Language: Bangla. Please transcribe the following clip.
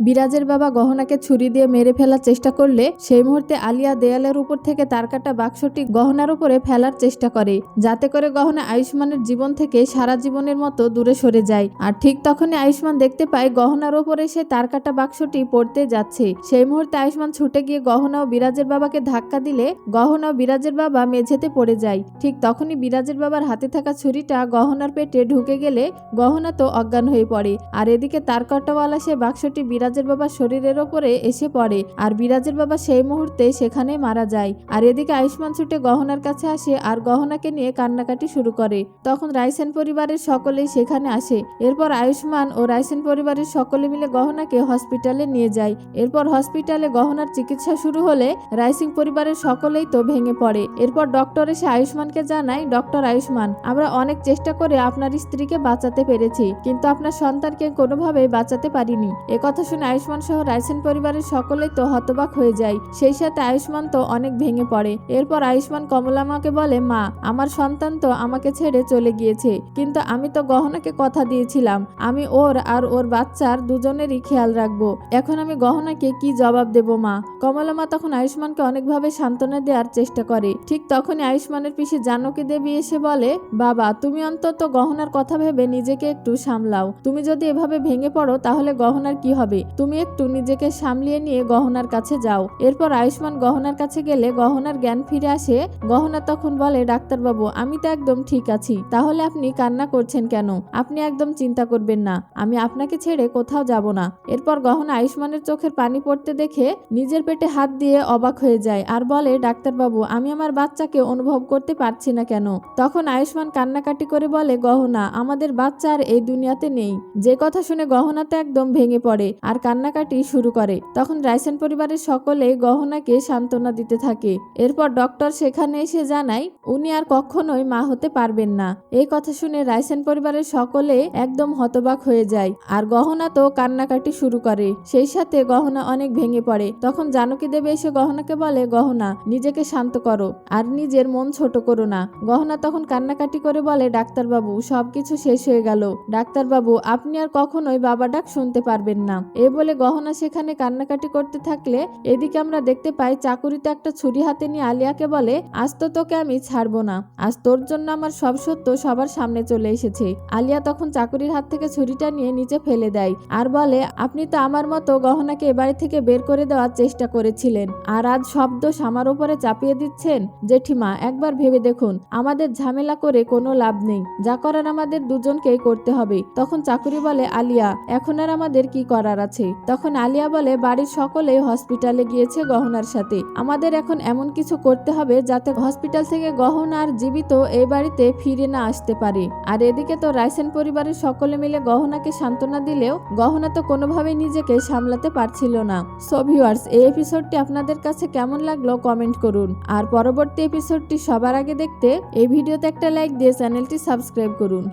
বিরাজের বাবা গহনাকে ছুরি দিয়ে মেরে ফেলার চেষ্টা করলে সেই মুহূর্তে আলিয়া দেয়ালের উপর থেকে তার কাটা বাক্সটি গহনার উপরে ফেলার চেষ্টা করে, যাতে করে গহনা আয়ুষ্মানের জীবন থেকে সারা জীবনের মতো দূরে সরে যায়। আর ঠিক তখনই আয়ুষ্মান দেখতে পায় গহনার উপরে সে তার কাটা বাক্সটি পড়তে যাচ্ছে। সেই মুহূর্তে আয়ুষ্মান ছুটে গিয়ে গহনা ও বিরাজের বাবাকে ধাক্কা দিলে গহনা ও বিরাজের বাবা মেঝেতে পড়ে যায়। ঠিক তখনই বিরাজের বাবার হাতে থাকা ছুরিটা গহনার পেটে ঢুকে গেলে গহনা তো অজ্ঞান হয়ে পড়ে। আর এদিকে তার কাটাওয়ালা সে বাক্সটি বিরাজের বাবার শরীরের ওপরে এসে পড়ে, আর বিরাজের বাবা সেই মুহূর্তে সেখানে মারা যায়। আর এদিকে আয়ুষ্মান ছুটে গহনার কাছে আসে আর গহনাকে নিয়ে কান্নাকাটি শুরু করে। তখন রাইসেন পরিবারের সকলেই সেখানে আসে। এরপর আয়ুষ্মান ও রাইসেন পরিবারের সকলে মিলে গহনাকে হসপিটালে নিয়ে যায়। এরপর হসপিটালে গহনার চিকিৎসা শুরু হলে রাইসিং পরিবারের সকলেই তো ভেঙে পড়ে। এরপর ডক্টর এসে আয়ুষ্মানকে জানায়, ডক্টর আয়ুষ্মান, আমরা অনেক চেষ্টা করে আপনার স্ত্রীকে বাঁচাতে পেরেছি, কিন্তু আপনার সন্তানকে কোনোভাবেই বাঁচাতে পারিনি। একথা আয়ুষ্মান সহ রাইসেন পরিবারের সকলেই তো হতবাক হয়ে যায়। সেই সাথে আয়ুষ্মান তো অনেক ভেঙে পড়ে। এরপর আয়ুষ্মান কমলা কমলামাকে বলে, মা, আমার সন্তান তো আমাকে ছেড়ে চলে গিয়েছে। কিন্তু আমি তো গহনাকে কথা দিয়েছিলাম। আমি ওর আর ওর বাচ্চার দুজনেরই খেয়াল রাখব। এখন আমি গহনাকে কি জবাব দেব, মা? কমলামা তখন আয়ুষ্মানকে অনেকভাবে সান্ত্বনা দেওয়ার চেষ্টা করে। ঠিক তখনই আয়ুষ্মানের পিছে জানকী দেবী এসে বলে, বাবা, তুমি অন্তত গহনার কথা ভেবে নিজেকে একটু সামলাও। তুমি যদি এভাবে ভেঙে পড়ো, তাহলে গহনার কি হবে? তুমি একটু নিজেকে সামলিয়ে নিয়ে গহনার কাছে যাও। এরপর আয়ুষ্মান গহনার কাছে গেলে গহনার জ্ঞান ফিরে আসে। গহনা তখন বলে, ডাক্তারবাবু, আমি তো একদম ঠিক আছি। তাহলে আপনি কান্না করছেন কেন? আপনি একদম চিন্তা করবেন না। আমি আপনাকে ছেড়ে কোথাও যাব না। এরপর গহনা আয়ুষ্মানের চোখের পানি পড়তে দেখে নিজের পেটে হাত দিয়ে অবাক হয়ে যায় আর বলে, ডাক্তারবাবু, আমি আমার বাচ্চাকে অনুভব করতে পারছি না কেন? তখন আয়ুষ্মান কান্নাকাটি করে বলে, গহনা, আমাদের বাচ্চা আর এই দুনিয়াতে নেই। যে কথা শুনে গহনা তো একদম ভেঙে পড়ে। আর কান্নাকাটি শুরু করে। তখন রাইসেন পরিবারের সকলে গহনাকে সান্ত্বনা দিতে থাকে। এরপর ডক্টর সেখানে এসে জানায়, উনি আর কখনোই মা হতে পারবেন না। এই কথা শুনে রাইসেন পরিবারের সকলে একদম হতবাক হয়ে যায়। আর গহনা তো কান্নাকাটি শুরু করে। সেই সাথে গহনা অনেক ভেঙে পড়ে। তখন জানকী দেবী এসে গহনাকে বলে, গহনা, নিজেকে শান্ত করো। আর নিজের মন ছোট করো না। গহনা তখন কান্নাকাটি করে বলে, ডাক্তারবাবু, সবকিছু শেষ হয়ে গেল। ডাক্তারবাবু, আপনি আর কখনোই বাবা ডাক শুনতে পারবেন না। এ বলে গহনা সেখানে কান্নাকাটি করতে থাকলে এদিকে আমরা দেখতে পাই চাকুরিতে একটা ছুরি হাতে নিয়ে আলিয়াকে বলে, আজ তো তোকে আমি ছাড়বো না। আজ তোর জন্য আমার সব সত্য সবার সামনে চলে এসেছে। আলিয়া তখন চাকুরির হাত থেকে ছুরিটা নিয়ে নিচে ফেলে দেয় আর বলে, আপনি তো আমার মতো গহনাকে এবারে থেকে বের করে দেওয়ার চেষ্টা করেছিলেন। আর আজ শব্দ আমার উপরে চাপিয়ে দিচ্ছেন? জেঠিমা, একবার ভেবে দেখুন। আমাদের ঝামেলা করে কোনো লাভ নেই। যা করার আমাদের দুজনকেই করতে হবে। তখন চাকুরি বলে, আলিয়া, এখন আর আমাদের কি করার আছে? তখন আলিয়া বলে, বাড়ির সকলে হসপিটালে গিয়েছে গহনার সাথে। আমাদের এখন এমন কিছু করতে হবে যাতে হসপিটাল থেকে গহনা আর জীবিত এই বাড়িতে ফিরে না আসতে পারে। আর এদিকে তো রাইসেন পরিবারের সকলে মিলে গহনাকে সান্ত্বনা দিলেও গহনা তো কোনোভাবেই নিজেকে সামলাতে পারছিল না। সো ভিউয়ার্স এই এপিসোডটি আপনাদের কাছে কেমন লাগল কমেন্ট করুন। আর পরবর্তী এপিসোডটি সবার আগে দেখতে এই ভিডিওতে একটা লাইক দিয়ে চ্যানেলটি সাবস্ক্রাইব করুন।